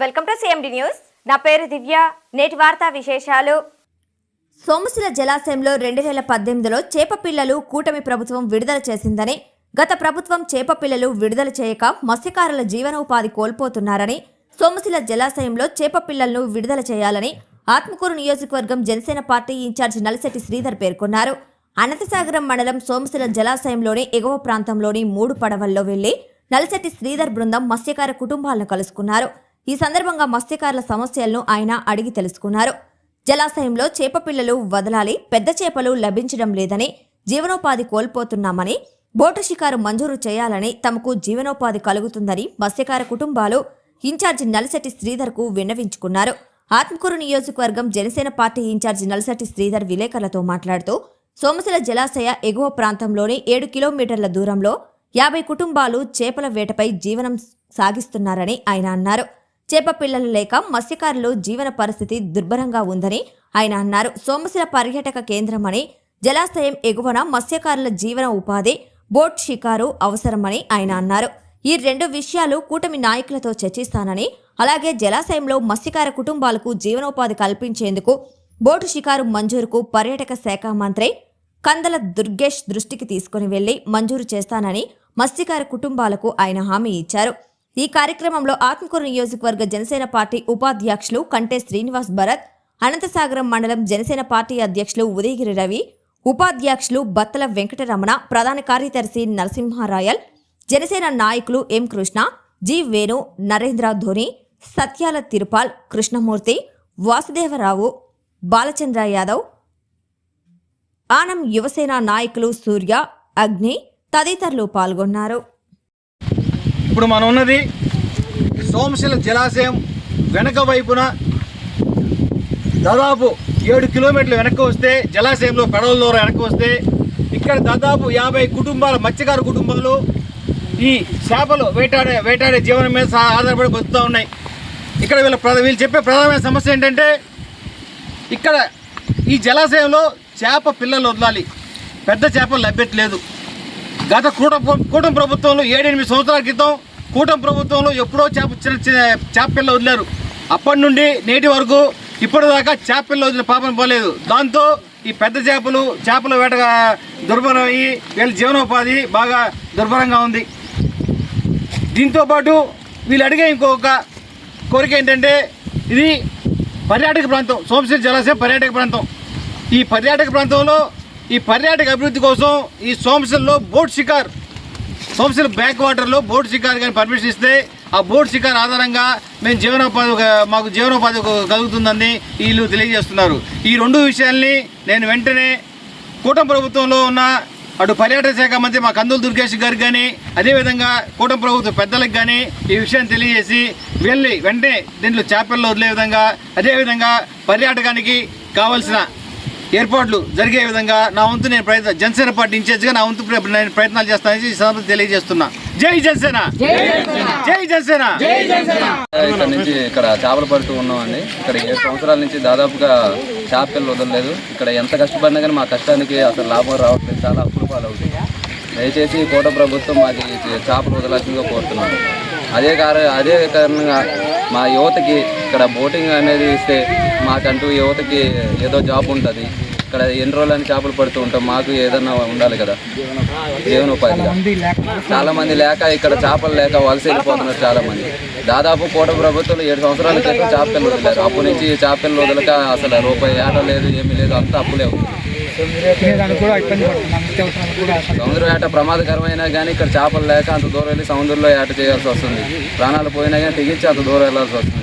Welcome to CMD news. నా పేరు దివ్య. నేటి వార్తా విశేషాలు. సోమశిల జలాశయంలో రెండు వేల పద్దెనిమిదిలో చేప పిల్లలు కూటమి ప్రభుత్వం విడుదల చేసిందని గత ప్రభుత్వం చేప పిల్లలు విడుదల చేయక మత్స్యకారుల జీవనోపాధి కోల్పోతున్నారని సోమశిల జలాశయంలో చేప పిల్లలను విడుదల చేయాలని ఆత్మకూరు నియోజకవర్గం Janasena party in charge Nalisetti Sridhar పేర్కొన్నారు. అనంతసాగరం మండలం సోమశిల జలాశయంలోని ఎగువ ప్రాంతంలోని మూడు పడవల్లో వెళ్ళి నలిశెట్టి శ్రీధర్ బృందం మత్స్యకార కుటుంబాలను కలుసుకున్నారు. ఈ సందర్భంగా మత్స్యకారుల సమస్యలను ఆయన అడిగి తెలుసుకున్నారు. జలాశయంలో చేప పిల్లలు వదలాలి పెద్ద చేపలు లభించడం లేదని జీవనోపాధి కోల్పోతున్నామని బోటు షికారు మంజూరు చేయాలని తమకు జీవనోపాధి కలుగుతుందని మత్స్యకార కుటుంబాలు ఇన్ఛార్జి నలిశెట్టి శ్రీధర్కు విన్నవించుకున్నారు. ఆత్మకూరు నియోజకవర్గం Janasena party in charge Nalisetti Sridhar విలేకరులతో మాట్లాడుతూ సోమశిల జలాశయ ఎగువ ప్రాంతంలోని ఏడు కిలోమీటర్ల దూరంలో యాభై కుటుంబాలు చేపల వేటపై జీవనం సాగిస్తున్నారని ఆయన అన్నారు. చేప పిల్లలు లేక మత్స్యకారులు జీవన పరిస్థితి దుర్భరంగా ఉందని ఆయన అన్నారు. సోమశిల పర్యాటక కేంద్రమని జలాశయం ఎగువన మత్స్యకారుల జీవన ఉపాధి బోట్ షికారు అవసరమని ఆయన అన్నారు. ఈ రెండు విషయాలు కూటమి నాయకులతో చర్చిస్తానని అలాగే జలాశయంలో మత్స్యకార కుటుంబాలకు జీవనోపాధి కల్పించేందుకు బోటు షికారు మంజూరుకు పర్యాటక శాఖ మంత్రి కందల దుర్గేష్ దృష్టికి తీసుకుని వెళ్ళి మంజూరు చేస్తానని మత్స్యకార కుటుంబాలకు ఆయన హామీ ఇచ్చారు. ఈ కార్యక్రమంలో ఆత్మకూరు నియోజకవర్గ జనసేన పార్టీ ఉపాధ్యక్షులు కంటే శ్రీనివాస్ భరత్ అనంతసాగరం మండలం జనసేన పార్టీ అధ్యక్షులు ఉదయగిరి రవి ఉపాధ్యక్షులు బత్తల వెంకటరమణ ప్రధాన కార్యదర్శి నరసింహారాయల్ జనసేన నాయకులు ఎం కృష్ణ జి వేణు నరేంద్ర ధోని సత్యాల తిరుపాల్ కృష్ణమూర్తి వాసుదేవరావు బాలచంద్ర యాదవ్ ఆనం యువసేన నాయకులు సూర్య అగ్ని తదితరులు పాల్గొన్నారు. ఇప్పుడు మనం ఉన్నది సోమశిల జలాశయం వెనక వైపున దాదాపు ఏడు కిలోమీటర్లు వెనక్కి వస్తే జలాశయంలో పడవల దూరం వెనక్కి వస్తే ఇక్కడ దాదాపు యాభై కుటుంబాల మత్స్యకార కుటుంబాలు ఈ చేపలు వేటాడే వేటాడే జీవనం మీద ఆధారపడి బతుకుతూ ఉన్నాయి. ఇక్కడ వీళ్ళ ప్ర- వీళ్ళు చెప్పే ప్రధానమైన సమస్య ఏంటంటే ఇక్కడ ఈ జలాశయంలో చేప పిల్లలు వదలాలి. పెద్ద చేపలు లభ్యత లేదు. గత కూట కూటమి ప్రభుత్వంలో ఏడెనిమిది సంవత్సరాల క్రితం కూటమి ప్రభుత్వంలో ఎప్పుడో చేప చిన్న చిన్న వదిలారు. అప్పటి నుండి నేటి వరకు ఇప్పటిదాకా చేపపిల్ల వదిలిన పాపం పోలేదు. దాంతో ఈ పెద్ద చేపలు చేపల వేటగా దుర్భరం అయ్యి వీళ్ళ జీవనోపాధి బాగా దుర్భరంగా ఉంది. దీంతో పాటు వీళ్ళు అడిగే ఇంకొక కోరిక ఏంటంటే ఇది పర్యాటక ప్రాంతం సోమశిల జలాశయం పర్యాటక ప్రాంతం. ఈ పర్యాటక ప్రాంతంలో ఈ పర్యాటక అభివృద్ధి కోసం ఈ సోమశిల్లో బోట్ షికార్ సోమశిల్ బ్యాక్ వాటర్లో బోట్ షికార్ కానీ పర్మిషన్ ఇస్తే ఆ బోట్ షికార్ ఆధారంగా మేము జీవనోపాధి మాకు జీవనోపాధి కలుగుతుందని వీళ్ళు తెలియజేస్తున్నారు. ఈ రెండు విషయాల్ని నేను వెంటనే కూటమి ప్రభుత్వంలో ఉన్న అటు పర్యాటక శాఖ మంత్రి మా కందుల దుర్గేష్ గారికి కానీ అదేవిధంగా కూటమి ప్రభుత్వ పెద్దలకు కానీ ఈ విషయాన్ని తెలియజేసి వెళ్ళి వెంటనే దీంట్లో చేపల్లో వదిలే విధంగా అదేవిధంగా పర్యాటకానికి కావాల్సిన ఏర్పాట్లు జరిగే విధంగా నా వంతు నేను ప్రయత్న జనసేన పార్టీ ఇన్ఛార్జిగా నా వంతు నేను ప్రయత్నాలు చేస్తానని ఈ సందర్భంగా తెలియజేస్తున్నా. జై జనసేన! జై జనసేన! ఇక్కడ నుంచి ఇక్కడ చేపలు పడుతూ ఉన్నామండి. ఇక్కడ ఏడు సంవత్సరాల నుంచి దాదాపుగా చేపలు వదలలేదు. ఇక్కడ ఎంత కష్టపడినా కానీ మా కష్టానికి అసలు లాభం రావట్లేదు. చాలా అప్పులు పాలవుతుంది దయచేసి కోట ప్రభుత్వం మాకు చేపలు వదలాల్సిందిగా కోరుతున్నాను. అదే కార అదే కారణంగా మా యువతకి ఇక్కడ బోటింగ్ అనేది ఇస్తే మాకంటూ యువతకి ఏదో జాబ్ ఉంటుంది. ఇక్కడ ఎన్ని రోజులని చేపలు పడుతూ ఉంటాం మాకు ఏదన్నా ఉండాలి కదా. జీవనోపాధిగా. చాలా మంది లేక ఇక్కడ చేపలు లేక వలస వెళ్ళిపోతున్నారు చాలా మంది దాదాపు కోట ప్రభుత్వంలో ఏడు సంవత్సరాల క్రితం చేపలు వదిలేరు. అప్పటి నుంచి చేపలు వదలక అసలు రూపాయి ఏట లేదు ఏమీ లేదు అంతా అప్పులే ఉంది సముద్రం ఏట ప్రమాదకరమైనా కానీ ఇక్కడ చేపలు లేక అంత దూరం వెళ్ళి సముద్రంలో ఏట చేయాల్సి వస్తుంది. ప్రాణాలు పోయినా కానీ తెగించి అంత దూరం వెళ్ళాల్సి వస్తుంది.